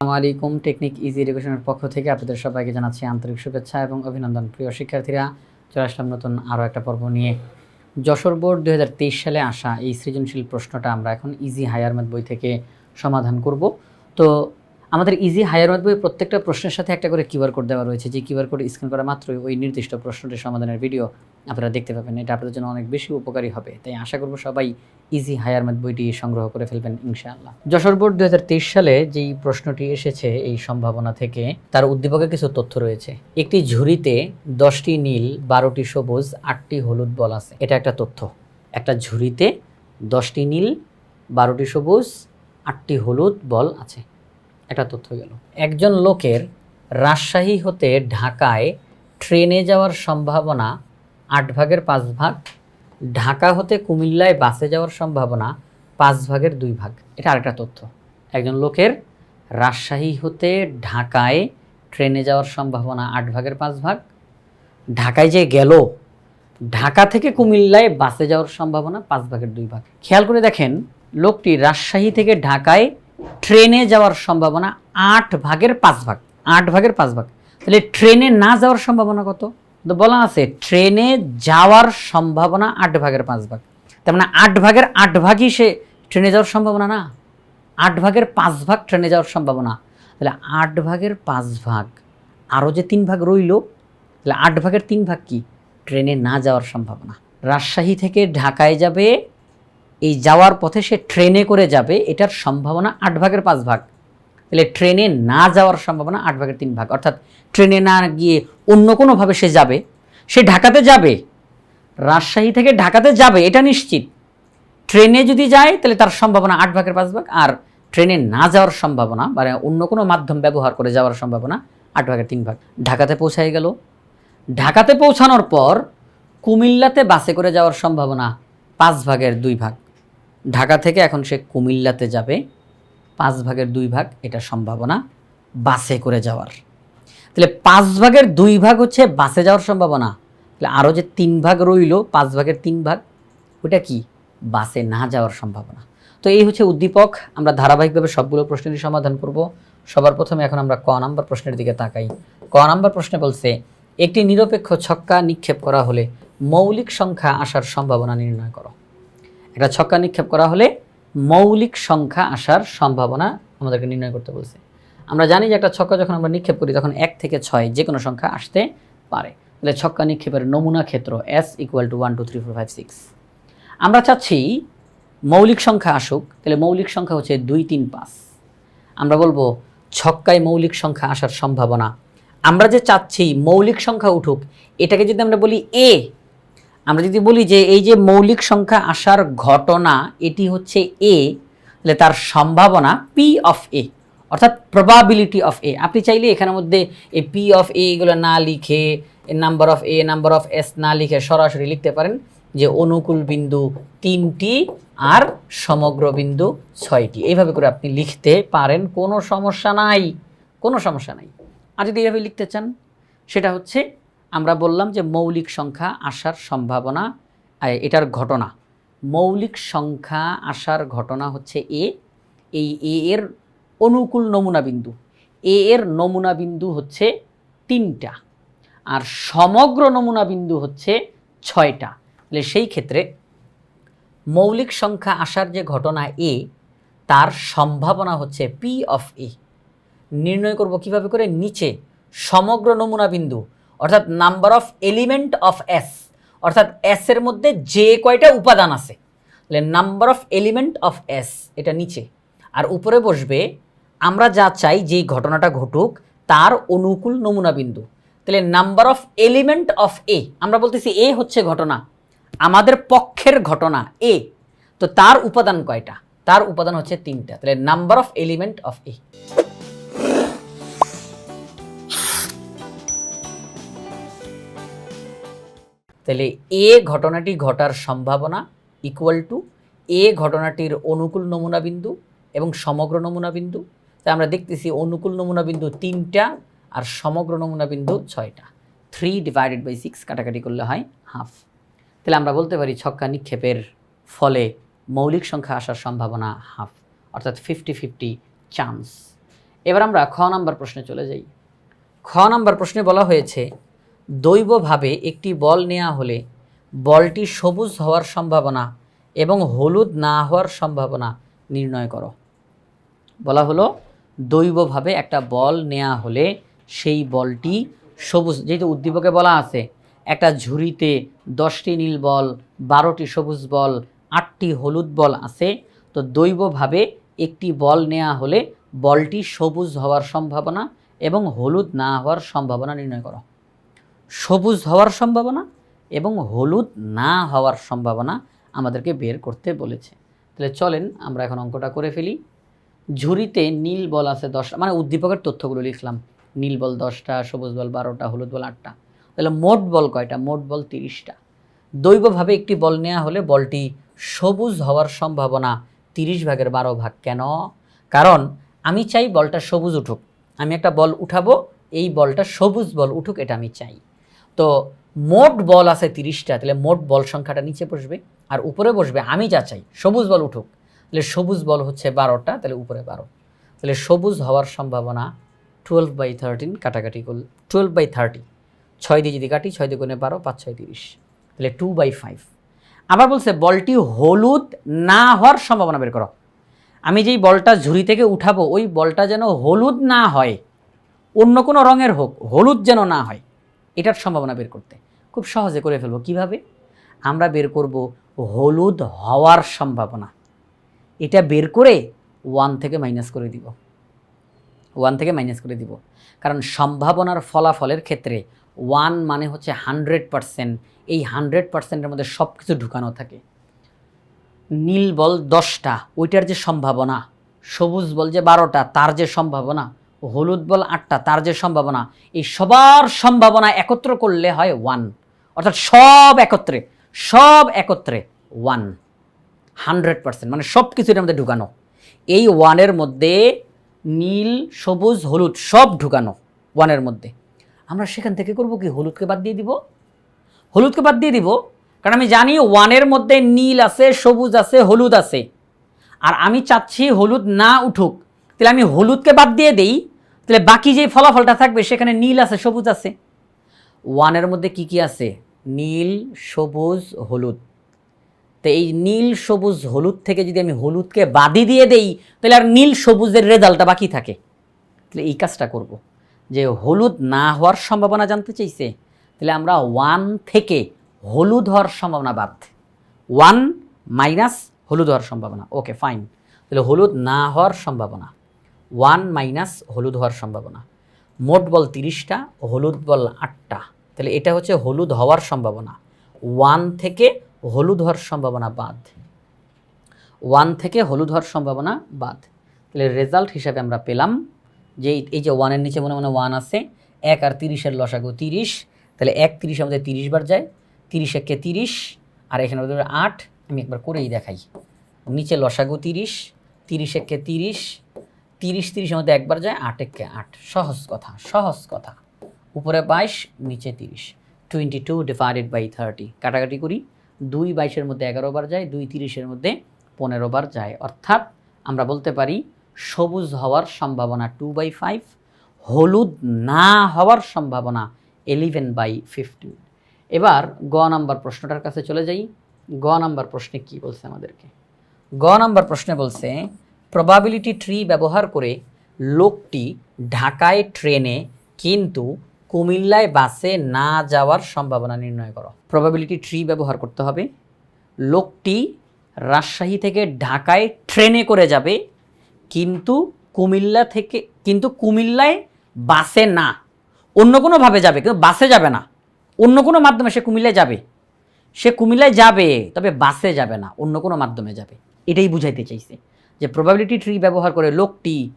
আলাইকুম, technique easy এডুকেশনের পক্ষ থেকে আপনাদের সবাইকে জানাচ্ছি আন্তরিক শুভেচ্ছা এবং অভিনন্দন। প্রিয় শিক্ষার্থীরা, চলে আসলাম নতুন আরও একটা পর্ব নিয়ে। যশোর বোর্ড দু হাজার তেইশ সালে আসা এই সৃজনশীল প্রশ্নটা আমরা এখন ইজি হায়ার ম্যাথ বই থেকে সমাধান করব। তো আমাদের ইজি হায়ার বইয়ের প্রত্যেকটা প্রশ্নের সাথে একটা করে কিউআর কোড দেওয়া রয়েছে। যে কিউআর কোড স্ক্যান করা মাত্রই ওই নির্দিষ্ট প্রশ্নটির সমাধানের ভিডিও আপনারা দেখতে পাবেন। এটা আপনাদের জন্য অনেক বেশি উপকারী হবে। তাই আশা করব সবাই ইজি হায়ার ম্যাথ বইটি সংগ্রহ করে ফেলবেন ইনশাআল্লাহ। যশোর বোর্ড দু হাজার তেইশ সালে যেই প্রশ্নটি এসেছে এই সম্ভাবনা থেকে তার উদ্দীপকে কিছু তথ্য রয়েছে। একটি ঝুড়িতে দশটি নীল, বারোটি সবুজ, আটটি হলুদ বল আছে। এটা একটা তথ্য। একটা ঝুড়িতে দশটি নীল, বারোটি সবুজ, আটটি হলুদ বল আছে। একটা তথ্য গেল। একজন লোকের রাজশাহী হতে ঢাকায় ট্রেনে যাওয়ার সম্ভাবনা আট ভাগের পাঁচ ভাগ, ঢাকা হতে কুমিল্লায় বাসে যাওয়ার সম্ভাবনা পাঁচ ভাগের দুই ভাগ। এটা আরেকটা তথ্য। একজন লোকের রাজশাহী হতে ঢাকায় ট্রেনে যাওয়ার সম্ভাবনা আট ভাগের পাঁচ ভাগ, ঢাকায় যে গেল, ঢাকা থেকে কুমিল্লায় বাসে যাওয়ার সম্ভাবনা পাঁচ ভাগের দুই ভাগ। খেয়াল করে দেখেন, লোকটি রাজশাহী থেকে ঢাকায় ট্রেনে যাওয়ার সম্ভাবনা আট ভাগের পাঁচ ভাগ, আট ভাগের পাঁচ ভাগ। তাহলে ট্রেনে না যাওয়ার সম্ভাবনা কত? তো বলা আছে, ট্রেনে যাওয়ার সম্ভাবনা আট ভাগের পাঁচ ভাগ। তার মানে আট ভাগের আট ভাগই সে ট্রেনে যাওয়ার সম্ভাবনা না। আট ভাগের পাঁচ ভাগ ট্রেনে যাওয়ার সম্ভাবনা। তাহলে আট ভাগের পাঁচ ভাগ, আরও যে তিন ভাগ রইল, তাহলে আট ভাগের তিন ভাগ কি? ট্রেনে না যাওয়ার সম্ভাবনা। রাজশাহী থেকে ঢাকায় যাবে এই যাওয়ার পথে সে ট্রেনে করে যাবে, এটার সম্ভাবনা আট ভাগের পাঁচ ভাগ। তাহলে ট্রেনে না যাওয়ার সম্ভাবনা আট ভাগের তিন ভাগ। অর্থাৎ ট্রেনে না গিয়ে অন্য কোনোভাবে সে যাবে, সে ঢাকাতে যাবে, রাজশাহী থেকে ঢাকাতে যাবে, এটা নিশ্চিত। ট্রেনে যদি যায়, তাহলে তার সম্ভাবনা আট ভাগের পাঁচ ভাগ, আর ট্রেনে না যাওয়ার সম্ভাবনা, বা অন্য কোনো মাধ্যম ব্যবহার করে যাওয়ার সম্ভাবনা আট ভাগের তিন ভাগ। ঢাকাতে পৌঁছায় গেল। ঢাকাতে পৌঁছানোর পর কুমিল্লাতে বাসে করে যাওয়ার সম্ভাবনা পাঁচ ভাগের দুই ভাগ। ঢাকা থেকে এখন সে কুমিল্লাতে যাবে। পাঁচ ভাগের দুই ভাগ, এটা সম্ভাবনা, বাসে করে যাওয়ার। তাহলে পাঁচ ভাগের দুই ভাগ হচ্ছে বাসে যাওয়ার সম্ভাবনা। তাহলে আরও যে তিন ভাগ রইল, পাঁচ ভাগের তিন ভাগ, ওটা কি? বাসে না যাওয়ার সম্ভাবনা। তো এই হচ্ছে উদ্দীপক, আমরা ধারাবাহিকভাবে সবগুলো প্রশ্নেরই সমাধান করব। সবার প্রথমে এখন আমরা ক নাম্বার প্রশ্নের দিকে তাকাই। ক নাম্বার প্রশ্নে বলছে, একটি নিরপেক্ষ ছক্কা নিক্ষেপ করা হলে মৌলিক সংখ্যা আসার সম্ভাবনা নির্ণয় করো। একটা ছক্কা নিক্ষেপ করা হলে মৌলিক সংখ্যা আসার সম্ভাবনা আমাদেরকে নির্ণয় করতে বলছে। আমরা জানি যে একটা ছক্কা যখন আমরা নিক্ষেপ করি, তখন এক থেকে ছয় যে কোনো সংখ্যা আসতে পারে। তাহলে ছক্কা নিক্ষেপের নমুনা ক্ষেত্র S equal to one two three four five six আমরা চাচ্ছি মৌলিক সংখ্যা আসুক, তাহলে মৌলিক সংখ্যা হচ্ছে দুই, তিন, পাঁচ। আমরা বলব ছক্কায় মৌলিক সংখ্যা আসার সম্ভাবনা। আমরা যে চাচ্ছি মৌলিক সংখ্যা উঠুক, এটাকে যদি আমরা বলি এ আমরা যদি বলি যে এই যে মৌলিক সংখ্যা আসার ঘটনা, এটি হচ্ছে এ তাহলে তার সম্ভাবনা পি অফ এ অর্থাৎ প্রবাবিলিটি অফ এ আপনি চাইলে এখানের মধ্যে এই পি অফ এ এগুলো না লিখে number of A number of S না লিখে সরাসরি লিখতে পারেন যে অনুকূল বিন্দু তিনটি আর সমগ্র বিন্দু ছয়টি। এইভাবে করে আপনি লিখতে পারেন, কোনো সমস্যা নাই, কোনো সমস্যা নাই। আর যদি এইভাবে লিখতে চান, সেটা হচ্ছে আমরা বললাম যে মৌলিক সংখ্যা আসার সম্ভাবনা এটার ঘটনা। মৌলিক সংখ্যা আসার ঘটনা হচ্ছে এ। এই এ এর অনুকূল নমুনা বিন্দু। এ এর নমুনা বিন্দু হচ্ছে তিনটা। আর সমগ্র নমুনা বিন্দু হচ্ছে ছয়টা। তাহলে সেই ক্ষেত্রে মৌলিক সংখ্যা আসার যে ঘটনা এ, তার সম্ভাবনা হচ্ছে পি অফ এ। নির্ণয় করব কীভাবে করে? নিচে সমগ্র নমুনা বিন্দু অর্থাৎ number of element of S অর্থাৎ এস এর মধ্যে যে কয়টা উপাদান আছে, তাহলে number of element of S এটা নিচে। আর উপরে বসবে, আমরা যা চাই, যেই ঘটনাটা ঘটুক, তার অনুকূল নমুনা বিন্দু। তাহলে number of element of A আমরা বলতেছি এ হচ্ছে ঘটনা, আমাদের পক্ষের ঘটনা এ তো তার উপাদান কয়টা? তার উপাদান হচ্ছে তিনটা, তাহলে number of element of A তাহলে এ ঘটনাটি ঘটার সম্ভাবনা ইকুয়াল টু এ ঘটনাটির অনুকূল নমুনা বিন্দু এবং সমগ্র নমুনা বিন্দু। তাই আমরা দেখতেছি অনুকূল নমুনা বিন্দু তিনটা আর সমগ্র নমুনা বিন্দু ছয়টা। থ্রি ডিভাইডেড বাই সিক্স কাটাকাটি করলে হয় হাফ তাহলে আমরা বলতে পারি ছক্কা নিক্ষেপের ফলে মৌলিক সংখ্যা আসার সম্ভাবনা হাফ অর্থাৎ ফিফটি ফিফটি চান্স এবার আমরা খ নাম্বার প্রশ্নে চলে যাই। খ নাম্বার প্রশ্নে বলা হয়েছে দৈবভাবে একটি বল নেওয়া হলে বলটি সবুজ হওয়ার সম্ভাবনা এবং হলুদ না হওয়ার সম্ভাবনা নির্ণয় করো। বলা হলো দৈবভাবে একটা বল নেওয়া হলে সেই বলটি সবুজ, যেহেতু উদ্দীপকে বলা আছে, একটা ঝুড়িতে দশটি নীল বল, বারোটি সবুজ বল, আটটি হলুদ বল আছে, তো দৈবভাবে একটি বল নেওয়া হলে বলটি সবুজ হওয়ার সম্ভাবনা এবং হলুদ না হওয়ার সম্ভাবনা নির্ণয় করো। সবুজ হওয়ার সম্ভাবনা এবং হলুদ না হওয়ার সম্ভাবনা আমাদেরকে বের করতে বলেছে। তাহলে চলেন আমরা এখন অঙ্কটা করে ফেলি। ঝুড়িতে নীল বল আছে দশটা মানে উদ্দীপকের তথ্যগুলো লিখলাম। নীল বল দশটা, সবুজ বল বারোটা, হলুদ বল আটটা। তাহলে মোট বল কয়টা? মোট বল তিরিশটা। দৈবভাবে একটি বল নেওয়া হলে বলটি সবুজ হওয়ার সম্ভাবনা তিরিশ ভাগের বারো ভাগ কেন? কারণ আমি চাই বলটা সবুজ উঠুক। আমি একটা বল উঠাবো, এই বলটা সবুজ বল উঠুক, এটা আমি চাই। তো মোট বল আছে তিরিশটা, তাহলে মোট বল সংখ্যাটা নিচে বসবে আর উপরে বসবে, আমি যা চাই, সবুজ বল উঠুক, তাহলে সবুজ বল হচ্ছে বারোটা, তাহলে উপরে বারো। তাহলে সবুজ হওয়ার সম্ভাবনা টুয়েলভ বাই থার্টিন কাটাকাটি করল টুয়েলভ বাই থার্টি ছয় দিয়ে যদি কাটি, ছয় দিয়ে গুণে বারো, পাঁচ, ছয়, তিরিশ, তাহলে টু বাই ফাইভ আবার বলছে বলটি হলুদ না হওয়ার সম্ভাবনা বের করো। আমি যেই বলটা ঝুড়ি থেকে উঠাবো, ওই বলটা যেন হলুদ না হয়, অন্য কোনো রঙের হোক, হলুদ যেন না হয়। এটার সম্ভাবনা বের করতে। খুব সহজে করে ফেলব। কীভাবে? আমরা বের করব হলুদ হওয়ার সম্ভাবনা। এটা বের করে ওয়ান থেকে মাইনাস করে দিব। ওয়ান থেকে মাইনাস করে দিব। কারণ সম্ভাবনার ফলাফলের ক্ষেত্রে ওয়ান মানে হচ্ছে হান্ড্রেড পারসেন্ট এই হান্ড্রেড পার্সেন্টের মধ্যে সব কিছু ঢুকানো থাকে। নীল বল দশটা, ওইটার যে সম্ভাবনা, সবুজ বল যে বারোটা, তার যে সম্ভাবনা হলুদ বল আটটা, তার যে সম্ভাবনা, এই সবার সম্ভাবনা একত্র করলে হয় ওয়ান অর্থাৎ সব একত্রে সব একত্রে ওয়ান হান্ড্রেড পার্সেন্ট মানে সব কিছু এটার মধ্যে ঢুকানো। এই ওয়ানের মধ্যে নীল, সবুজ, হলুদ সব ঢুকানো ওয়ানের মধ্যে। আমরা সেখান থেকে করব কি? হলুদকে বাদ দিয়ে দিব। হলুদকে বাদ দিয়ে দিব, কারণ আমি জানি ওয়ানের মধ্যে নীল আছে, সবুজ আছে, হলুদ আছে। আর আমি চাচ্ছি হলুদ না উঠুক, তাহলে আমি হলুদকে বাদ দিয়ে দেই তাহলে বাকি যে ফলাফলটা থাকবে, সেখানে নীল আছে, সবুজ আছে। ওয়ানের মধ্যে কি কি আছে? নীল, সবুজ, হলুদ। তো এই নীল, সবুজ, হলুদ থেকে যদি আমি হলুদকে বাদি দিয়ে দেই, তাহলে আর নীল, সবুজের রেজাল্টটা বাকি থাকে। তাহলে এই কাজটা করব। যে হলুদ না হওয়ার সম্ভাবনা জানতে চাইছে, তাহলে আমরা ওয়ান থেকে হলুদ হওয়ার সম্ভাবনা বাদ। ওয়ান মাইনাস হলুদ হওয়ার সম্ভাবনা। ওকে ফাইন তাহলে হলুদ না হওয়ার সম্ভাবনা। ওয়ান মাইনাস হলুদ হওয়ার সম্ভাবনা। মোট বল তিরিশটা, হলুদ বল আটটা। তাহলে এটা হচ্ছে হলুদ হওয়ার সম্ভাবনা। ওয়ান থেকে হলুদ হওয়ার সম্ভাবনা বাদ। ওয়ান থেকে হলুদ হওয়ার সম্ভাবনা বাদ। তাহলে রেজাল্ট হিসাবে আমরা পেলাম যে এই- যে ওয়ানের নিচে মনে মনে ওয়ান আছে, এক আর তিরিশের লসাগু তিরিশ। তাহলে এক তিরিশ আমাদের তিরিশ বার যায়, তিরিশ একে তিরিশ, আর এখানে আট। আমি একবার করেই দেখাই। নিচে লসাগু তিরিশ তিরিশ এককে তিরিশ তিরিশ তিরিশ আমাদের একবার যায় আট একে আট। সহজ কথা সহজ কথা। উপরে বাইশ, নিচে তিরিশ। Twenty two divided by thirty কাটাকাটি করি। দুই বাইশের মধ্যে এগারো বার যায়, দুই তিরিশের মধ্যে পনেরো বার যায়। অর্থাৎ আমরা বলতে পারি, সবুজ হওয়ার সম্ভাবনা টু বাই ফাইভ হলুদ না হওয়ার সম্ভাবনা এলিভেন বাই ফিফটিন এবার গ নাম্বার প্রশ্নটার কাছে চলে যাই। গ নাম্বার প্রশ্নে কি বলছে আমাদেরকে? গ নাম্বার প্রশ্নে বলছে প্রবাবিলিটি ট্রি ব্যবহার করে লোকটি ঢাকায় ট্রেনে কিন্তু কুমিল্লায় বাসে না যাওয়ার সম্ভাবনা নির্ণয় করো। প্রবাবিলিটি ট্রি ব্যবহার করতে হবে। লোকটি রাজশাহী থেকে ঢাকায় ট্রেনে করে যাবে, কিন্তু কুমিল্লা থেকে, কিন্তু কুমিল্লায় বাসে না। অন্য কোনোভাবে যাবে, কিন্তু বাসে যাবে না। অন্য কোনো মাধ্যমে সে কুমিল্লায় যাবে। সে কুমিল্লায় যাবে, তবে বাসে যাবে না, অন্য কোনো মাধ্যমে যাবে। এটাই বুঝাইতে চাইছে। যে প্রবাবিলিটি ট্রি ব্যবহার করে লোকটি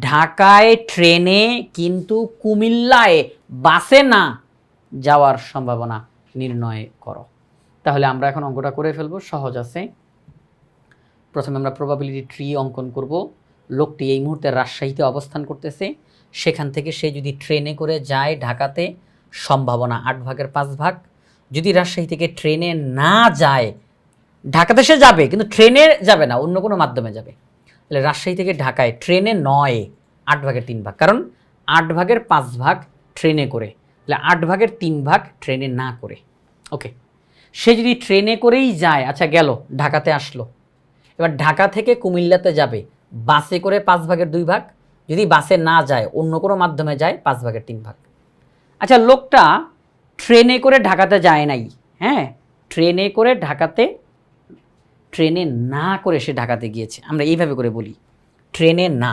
ঢাকায় ট্রেনে কিন্তু কুমিল্লায় বাসে না যাওয়ার সম্ভাবনা নির্ণয় করো। তাহলে আমরা এখন অঙ্কটা করে ফেলব, সহজ আছে। প্রথমে আমরা প্রবাবিলিটি ট্রি অঙ্কন করব। লোকটি এই মুহূর্তে রাজশাহীতে অবস্থান করতেছে। সেখান থেকে সে যদি ট্রেনে করে যায় ঢাকাতে, সম্ভাবনা আট ভাগের পাঁচ ভাগ। যদি রাজশাহী থেকে ট্রেনে না যায়, ঢাকাতে সে যাবে, কিন্তু ট্রেনে যাবে না, অন্য কোনো মাধ্যমে যাবে। তাহলে রাজশাহী থেকে ঢাকায় ট্রেনে নয়, আট ভাগের তিন ভাগ। কারণ আট ভাগের পাঁচ ভাগ ট্রেনে করে। তাহলে আট ভাগের তিন ভাগ ট্রেনে না করে। ওকে। সে যদি ট্রেনে করেই যায় আচ্ছা গেল, ঢাকাতে আসলো। এবার ঢাকা থেকে কুমিল্লাতে যাবে, বাসে করে পাঁচ ভাগের দুই ভাগ। যদি বাসে না যায়, অন্য কোনো মাধ্যমে যায়, পাঁচ ভাগের তিন ভাগ। আচ্ছা লোকটা ট্রেনে করে ঢাকাতে যায় নাই। হ্যাঁ ট্রেনে করে ঢাকাতে ট্রেনে না করে সে ঢাকাতে গিয়েছে। আমরা এইভাবে করে বলি, ট্রেনে না।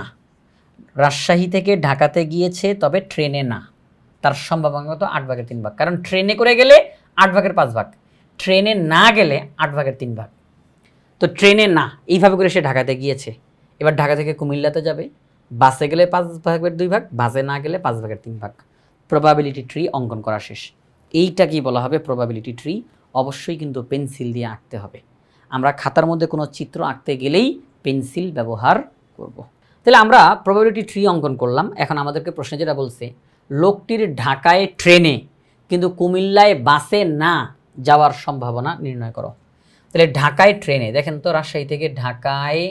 রাজশাহী থেকে ঢাকাতে গিয়েছে, তবে ট্রেনে না। তার সম্ভাবনা কত আট ভাগের তিন ভাগ। কারণ ট্রেনে করে গেলে আট ভাগের পাঁচ ভাগ। ট্রেনে না গেলে আট ভাগের তিন ভাগ। তো ট্রেনে না, এইভাবে করে সে ঢাকাতে গিয়েছে। এবার ঢাকা থেকে কুমিল্লাতে যাবে। বাসে গেলে পাঁচ ভাগের দুই ভাগ, বাসে না গেলে পাঁচ ভাগের তিন ভাগ। প্রবাবিলিটি ট্রি অঙ্কন করা শেষ। এইটা কি বলা হবে প্রবাবিলিটি ট্রি অবশ্যই কিন্তু পেন্সিল দিয়ে আঁকতে হবে। আমরা খাতার মধ্যে কোনো চিত্র আঁকতে গেলেই পেন্সিল ব্যবহার করব। তাহলে আমরা প্রবাবিলিটি ট্রি অঙ্কন করলাম। এখন আমাদেরকে প্রশ্নে যেটা বলছে, লোকটির ঢাকায় ট্রেনে কিন্তু কুমিল্লায় বাসে না যাওয়ার সম্ভাবনা নির্ণয় করো। তাহলে ঢাকায় ট্রেনে, দেখেন তো রাজশাহী থেকে ঢাকায়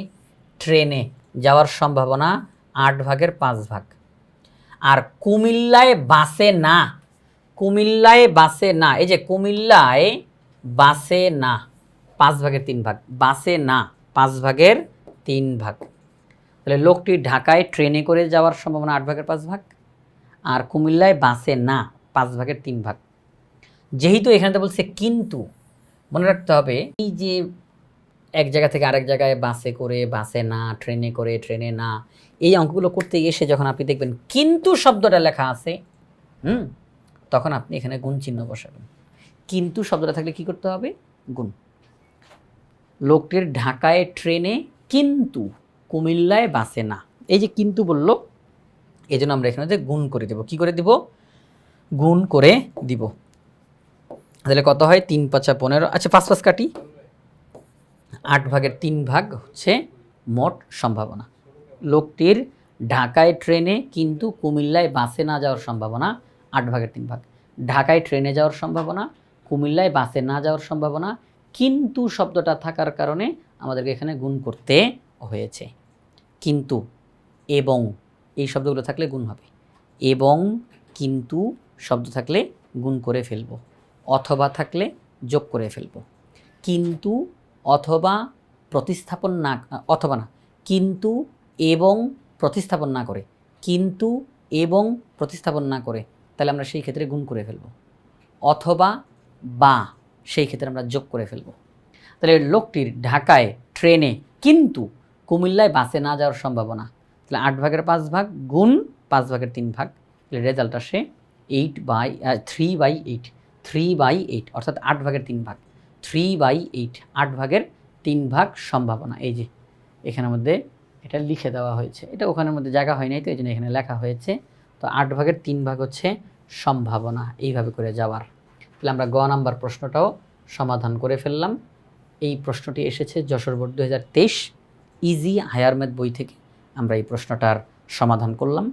ট্রেনে যাওয়ার সম্ভাবনা আট ভাগের পাঁচ ভাগ। আর কুমিল্লায় বাসে না, কুমিল্লায় বাসে না, এই যে কুমিল্লায় বাসে না পাঁচ ভাগের তিন ভাগ। বাসে না, পাঁচ ভাগের তিন ভাগ। তাহলে লোকটি ঢাকায় ট্রেনে করে যাওয়ার সম্ভাবনা আট ভাগের পাঁচ ভাগ আর কুমিল্লায় বাসে না, পাঁচ ভাগের তিন ভাগ। যেহেতু এখানে বলছে কিন্তু, মনে রাখতে হবে, এই যে এক জায়গা থেকে আরেক জায়গায় বাসে করে, বাসে না, ট্রেনে করে, ট্রেনে না, এই অঙ্কগুলো করতে এসে যখন আপনি দেখবেন কিন্তু শব্দটা লেখা আছে, হুম, তখন আপনি এখানে গুণ চিহ্ন বসাবেন। কিন্তু শব্দটা থাকলে কি করতে হবে? গুণ। লোকটির ঢাকায় ট্রেনে কিন্তু কুমিল্লায় বাসে না। এই যে কিন্তু বলল, এই জন্য আমরা এখানে যে গুণ করে দেব। কি করে দিব? গুণ করে দিব। তাহলে কত হয়? তিন পাঁচা পনেরো। আচ্ছা পাঁচ পাঁচ কাটি। আট ভাগের তিন ভাগ হচ্ছে মোট সম্ভাবনা। লোকটির ঢাকায় ট্রেনে কিন্তু কুমিল্লায় বাসে না যাওয়ার সম্ভাবনা আট ভাগের তিন ভাগ। ঢাকায় ট্রেনে যাওয়ার সম্ভাবনা, কুমিল্লায় বাসে না যাওয়ার সম্ভাবনা কিন্তু শব্দটা থাকার কারণে আমাদেরকে এখানে গুণ করতে হয়েছে। কিন্তু এবং এই শব্দগুলো থাকলে গুণ হবে। এবং কিন্তু শব্দ থাকলে গুণ করে ফেলব। অথবা থাকলে যোগ করে ফেলব। কিন্তু অথবা প্রতিস্থাপন না, অথবা না, কিন্তু এবং প্রতিস্থাপন না করে, কিন্তু এবং প্রতিস্থাপন না করে, তাহলে আমরা সেই ক্ষেত্রে গুণ করে ফেলব। অথবা বা সেই ক্ষেত্রে আমরা যোগ করে ফেলব। তাহলে লোকটির ঢাকায় ট্রেনে কিন্তু কুমিল্লায় বাসে না যাওয়ার সম্ভাবনা। তাহলে আট ভাগের পাঁচ ভাগ গুণ পাঁচ ভাগের তিন ভাগ, তাহলে রেজাল্ট আসে eight by three by eight three by eight অর্থাৎ আট ভাগের তিন ভাগ। থ্রি বাই এইট আট ভাগের তিন ভাগ সম্ভাবনা। এই যে, এখানের মধ্যে এটা লিখে দেওয়া হয়েছে। এটা ওখানের মধ্যে জায়গা হয় নাই তো, এই জন্য এখানে লেখা হয়েছে। তো আট ভাগের তিন ভাগ হচ্ছে সম্ভাবনা, এইভাবে করে যাওয়ার। তাহলে আমরা গ নাম্বার প্রশ্নটাও সমাধান করে ফেললাম। এই প্রশ্নটি এসেছে যশোর বোর্ড দু ইজি হায়ার ম্যাথ বই থেকে। আমরা এই প্রশ্নটার সমাধান করলাম।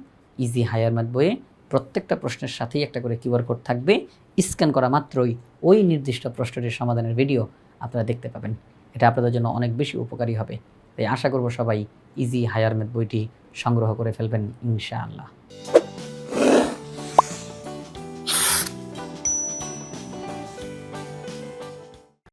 ইজি হায়ার ম্যাথ বইয়ে প্রত্যেকটা প্রশ্নের সাথেই একটা করে কিউআর কোড থাকবে। স্ক্যান করা মাত্রই ওই নির্দিষ্ট প্রশ্নটির সমাধানের ভিডিও আপনারা দেখতে পাবেন। এটা আপনাদের জন্য অনেক বেশি উপকারী হবে। তাই আশা করব সবাই ইজি হায়ার ম্যাথ বইটি সংগ্রহ করে ফেলবেন ইনশাআল্লাহ।